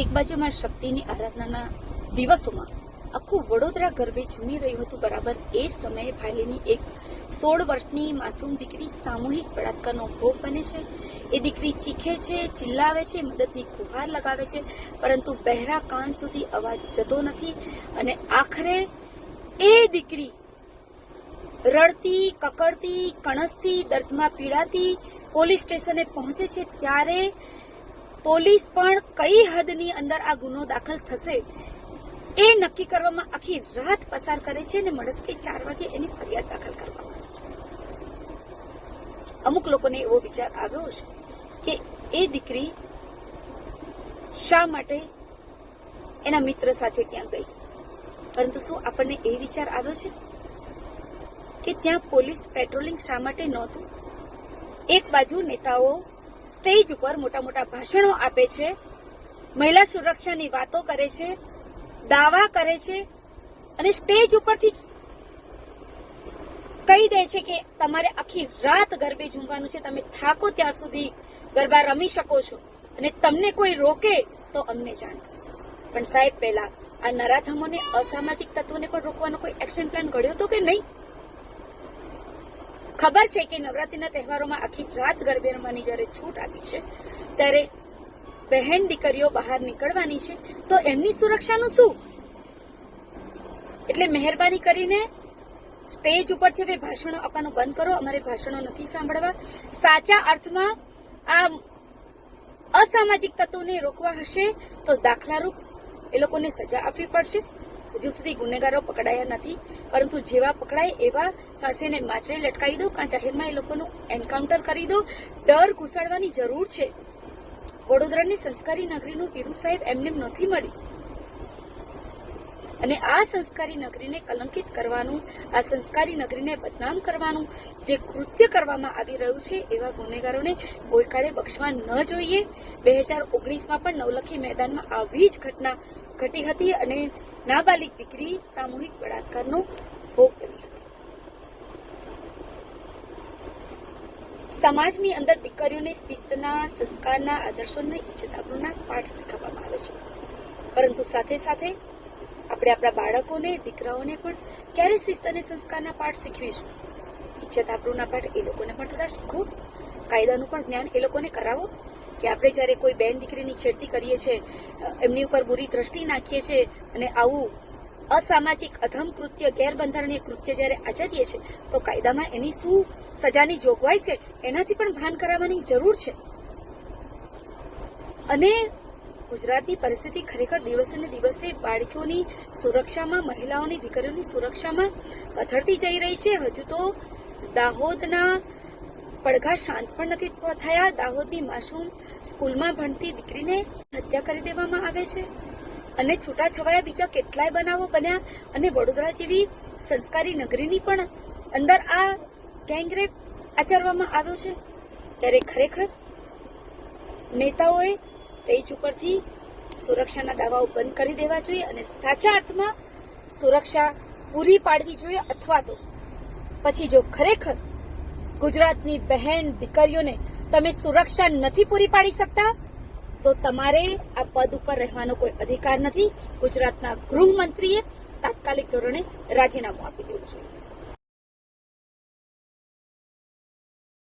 એક બાજુમાં શક્તિની આરાધનાના દિવસોમાં આખું વડોદરા ગરબે ઝૂમી રહ્યું હતું, બરાબર. એ સમયે ભાયલીની એક સોળ વર્ષની માસૂમ દીકરી સામૂહિક બળાત્કારનો ભોગ બને છે. એ દીકરી ચીખે છે, ચિલ્લાવે છે, મદદની ગુહાર લગાવે છે, પરંતુ બહેરા કાન સુધી અવાજ જતો નથી અને આખરે એ દીકરી રડતી, કકડતી, કણસતી, દર્દમાં પીડાતી પોલીસ સ્ટેશને પહોંચે છે. ત્યારે પોલીસ પણ કઈ હદની અંદર આ ગુનો દાખલ થશે એ નક્કી કરવામાં આખી રાત પસાર કરે છે અને મળસ્કે ચાર વાગે એની ફરિયાદ દાખલ કરવામાં આવે છે. અમુક લોકોને એવો વિચાર આવ્યો છે કે એ દીકરી શા માટે એના મિત્ર સાથે ત્યાં ગઈ? પરંતુ શું આપણને એ વિચાર આવ્યો છે કે ત્યાં પોલીસ પેટ્રોલિંગ શા માટે નહોતું? એક બાજુ નેતાઓ સ્ટેજ ઉપર મોટા મોટા ભાષણો આપે છે. મહિલા સુરક્ષાની વાતો કરે છે, દાવા કરે છે અને સ્ટેજ ઉપરથી કહી દે છે કે તમારે આખી રાત ગરબે ઝૂમવાનું છે. તમે થાકો ત્યાં સુધી ગરબા રમી શકો છો. અને તમને કોઈ રોકે તો અમને જાણ પણ સાહેબ, પહેલા આ નરાધમોને અસામાજિક તત્વોને પણ રોકવાનો કોઈ એક્શન પ્લાન ઘડ્યો હતો કે નહીં? ખબર છે કે નવરાત્રીના તહેવારોમાં આખી રાત ગરબે રમવાની જ્યારે છૂટ આપી છે. ત્યારે બહેન દીકરીઓ બહાર નીકળવાની છે. તો એમની સુરક્ષાનું શું? એટલે મહેરબાની કરીને સ્ટેજ ઉપરથી હવે ભાષણો આપવાનું બંધ કરો. અમારે ભાષણો નથી સાંભળવા. સાચા અર્થમાં આ અસામાજિક તત્વોને રોકવા હશે તો દાખલારૂપ એ લોકોને સજા આપવી પડશે. હજુ સુધી ગુનેગારો પકડાયા નથી. પરંતુ જેવા પકડાય એવા ફાંસીને માછરે લટકાવી દો કાં જાહેરમાં એ લોકોનું એન્કાઉન્ટર કરી દો ડર ઘુસાડવાની જરૂર છે. વડોદરાની સંસ્કારી નગરીનું પીરુ સાહેબ એમને નથી મળી. અને આ સંસ્કારી નગરીને કલંકિત કરવાનું, આ સંસ્કારી નગરીને બદનામ કરવાનું જે કૃત્ય કરવામાં આવી રહ્યું છે, એવા ગુનેગારોને કોઈ કાળે બક્ષવા ન જોઈએ. બે હજાર ઓગણીસમાં પણ નવલખી મેદાનમાં આવી જ ઘટના ઘટી હતી અને નાબાલિગ દીકરી સામૂહિક બળાત્કારનો ભોગ બની હતી. સમાજની અંદર દીકરીઓને શિસ્તના, સંસ્કારના આદર્શોને ઇજ્જત પાઠ શીખવવામાં આવે છે. પરંતુ સાથે સાથે આપણે આપણા બાળકોને, દીકરાઓને પણ ક્યારે શિસ્ત અને સંસ્કારના પાઠ શીખવીશું? ઈચ્છા તાપરૂના પાઠ, એ લોકોને પણ થોડા શીખવો. કાયદાનું પણ જ્ઞાન એ લોકોને કરાવો. કે આપણે જ્યારે કોઈ બેન દીકરીની છેડતી કરીએ છીએ એમની ઉપર બુરી દ્રષ્ટિ નાખીએ છીએ અને આવું અસામાજિક, અધમ કૃત્ય, ગેરબંધારણીય કૃત્ય જ્યારે આચરીએ છીએ તો કાયદામાં એની શું સજાની જોગવાઈ છે, એનાથી પણ ભાન કરાવવાની જરૂર છે. અને ગુજરાતની પરિસ્થિતિ ખરેખર દિવસે ને દિવસે બાળકીઓની સુરક્ષામાં, મહિલાઓની દીકરીઓની સુરક્ષામાં અથડતી જઈ રહી છે. હજુ તો દાહોદના પડઘા શાંત પણ નથી થયા. દાહોદની માસૂમ સ્કૂલમાં ભણતી દીકરીને હત્યા કરી દેવામાં આવે છે અને છૂટાછવાયા બીજા કેટલાય બનાવો બન્યા અને વડોદરા જેવી સંસ્કારી નગરીની પણ અંદર આ ગેંગરેપ આચરવામાં આવ્યો છે. ત્યારે ખરેખર નેતાઓએ સ્ટેજ ઉપરથી સુરક્ષાના દાવાઓ બંધ કરી દેવા જોઈએ અને સાચા અર્થમાં સુરક્ષા પૂરી પાડવી જોઈએ અથવા તો પછી જો ખરેખર ગુજરાતની બહેન દીકરીઓને તમે સુરક્ષા નથી પૂરી પાડી શકતા, તો તમારે આ પદ ઉપર રહેવાનો કોઈ અધિકાર નથી. ગુજરાતના ગૃહમંત્રીએ તાત્કાલિક ધોરણે રાજીનામું આપી દેવું જોઈએ.